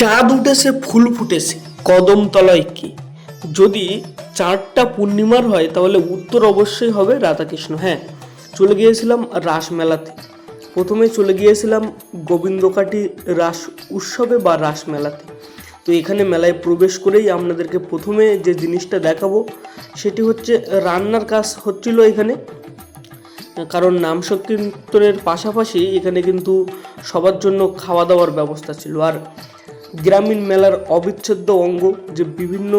চাঁদ উঠেছে, ফুল ফুটেছে। কদম তলায় কি? যদি চাঁদটা পূর্ণিমার হয়, তাহলে উত্তর অবশ্যই হবে রাধাকৃষ্ণ। হ্যাঁ চলে গিয়েছিলাম রাসমেলাতে প্রথমে চলে গিয়েছিলাম গোবিন্দকাটি রাস উৎসবে বা রাসমেলাতে তো এখানে মেলায় প্রবেশ করেই আপনাদেরকে প্রথমে যে জিনিসটা দেখাবো, সেটি হচ্ছে রান্নার কাজ হচ্ছিল এখানে। কারণ নাম সংকীর্তনের পাশাপাশি এখানে কিন্তু সবার জন্য খাওয়া দাওয়ার ব্যবস্থা ছিল। আর গ্রামীণ মেলার অবিচ্ছেদ্য অঙ্গ যে বিভিন্ন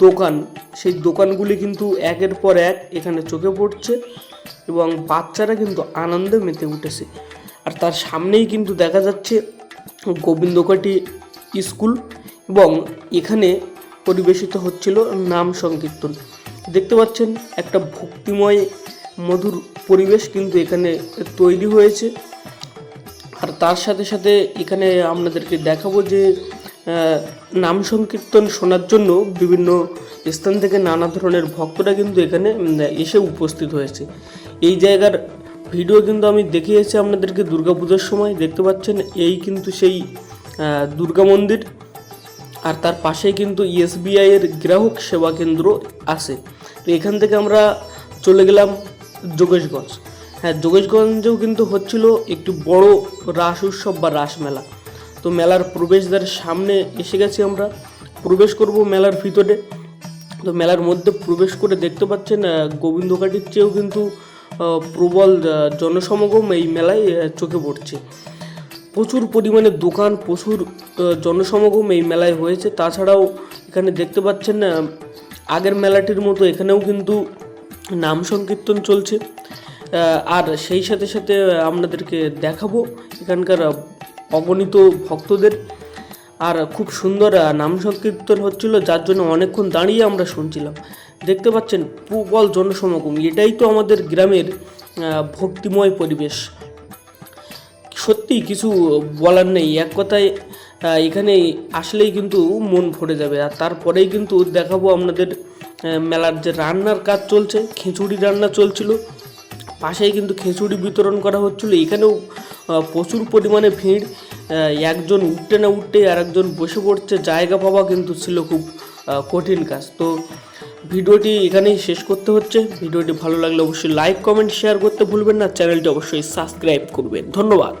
দোকান, সেই দোকানগুলি কিন্তু একের পর এক এখানে চোখে পড়ছে এবং বাচ্চারা কিন্তু আনন্দে মেতে উঠেছে। আর তার সামনেই কিন্তু দেখা যাচ্ছে গোবিন্দকাটি স্কুল এবং এখানে পরিবেশিত হচ্ছিল নাম সংকীর্তন। দেখতে পাচ্ছেন একটা ভক্তিময়, মধুর পরিবেশ কিন্তু এখানে তৈরি হয়েছে। আর তার সাথে সাথে এখানে আপনাদেরকে দেখাবো যে নাম সংকীর্তন শোনার জন্য বিভিন্ন স্থান থেকে নানা ধরনের ভক্তরা কিন্তু এখানে এসে উপস্থিত হয়েছে। এই জায়গার ভিডিও কিন্তু আমি দেখিয়েছি আপনাদেরকে দুর্গাপুজোর সময়, দেখতে পাচ্ছেন এই কিন্তু সেই দুর্গা মন্দির। আর তার পাশেই কিন্তু এসবিআই এর গ্রাহক সেবা কেন্দ্র আছে। তো এখান থেকে আমরা চলে গেলাম যোগেশগঞ্জ। হ্যাঁ যোগেশগঞ্জেও কিন্তু হচ্ছিল একটি বড় রাস উৎসব বা রাস মেলা। তো মেলার প্রবেশদ্বারের সামনে এসে গেছি আমরা। প্রবেশ করব মেলার ভিতরে। তো মেলার মধ্যে প্রবেশ করে দেখতে পাচ্ছেন গোবিন্দঘাটির চেয়েও কিন্তু প্রবল জনসমাগম এই মেলায় চোখে পড়ছে। প্রচুর পরিমাণে দোকান, প্রচুর জনসমাগম এই মেলায় হয়েছে। তাছাড়াও এখানে দেখতে পাচ্ছেন আগের মেলাটির মতো এখানেও কিন্তু নাম সংকীর্তন চলছে। আর সেই সাথে সাথে আপনাদেরকে দেখাবো এখানকার অগণিত ভক্তদের। আর খুব সুন্দর নাম সংকীর্তন হচ্ছিল, যার জন্য অনেকক্ষণ দাঁড়িয়ে আমরা শুনছিলাম। দেখতে পাচ্ছেন, প্রবল জনসমাগম। এটাই তো আমাদের গ্রামের ভক্তিময় পরিবেশ। সত্যি কিছু বলার নেই। এক কথায় এখানে আসলেই কিন্তু মন ভরে যাবে। আর তারপরেই কিন্তু দেখাবো আপনাদের মেলার যে রান্নার কাজ চলছে, খিচুড়ি রান্না চলছিল। পাশেই কিন্তু খিচুড়ি বিতরণ করা হচ্ছিল। এখানেও প্রচুর পরিমাণে ভিড়। একজন উঠতে না উঠতে আর একজন বসে পড়ছে। জায়গা পাওয়া কিন্তু ছিল খুব কঠিন কাজ। তো ভিডিওটি এখানেই শেষ করতে হচ্ছে। ভিডিওটি ভালো লাগলে অবশ্যই লাইক কমেন্ট শেয়ার করতে ভুলবেন না। চ্যানেলটি অবশ্যই সাবস্ক্রাইব করবেন। ধন্যবাদ।